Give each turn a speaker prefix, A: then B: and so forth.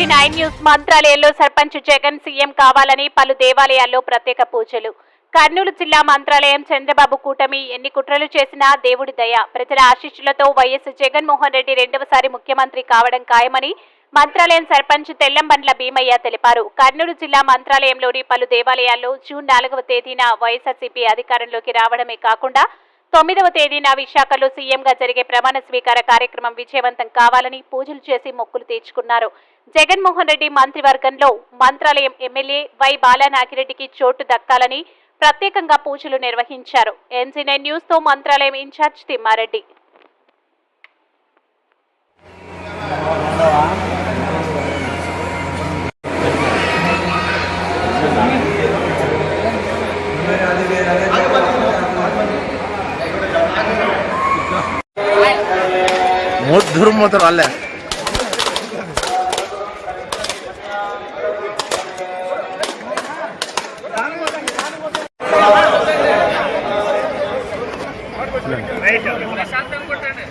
A: Nine news మంత్రాలయంలో sarpanch Jagan CM కావాలని పలు దేవాలయాల్లో ప్రత్యేక పూజలు. కర్నూలు జిల్లా మంత్రాలయం చంద్రబాబు కూటమి ఎన్ని కుట్రలు చేసినా దేవుడి దయ. ప్రజల ఆశీస్సులతో వైఎస్ జగన్మోహన్ రెడ్డి రెండవసారి ముఖ్యమంత్రి కావడం ఖాయమని మంత్రాలయం సర్పంచ్ తెల్లంబండ్ల భీమయ్య తెలిపారు. కర్నూలు జిల్లా మంత్రాలయంలోని పలు దేవాలయాల్లో జూన్ నాలుగవ తేదీన వైఎస్ఆర్సీపీ అధికారంలోకి రావడమే కాకుండా తొమ్మిదవ తేదీన విశాఖలో సీఎంగా జరిగే ప్రమాణ స్వీకార కార్యక్రమం విజయవంతం కావాలని పూజలు చేసి మొక్కులు తీర్చుకున్నారు. జగన్మోహన్ రెడ్డి మంత్రివర్గంలో మంత్రాలయం ఎమ్మెల్యే వై బాలానాగిరెడ్డికి చోటు దక్కాలని ప్రత్యేకంగా పూజలు నిర్వహించారు. ఎన్సీ న్యూస్తో మంత్రాలయం ఇన్ఛార్జ్ తిమ్మారెడ్డి.
B: মধুর মতো আল্লাহ రైట్
C: శాంతం కొట్టండి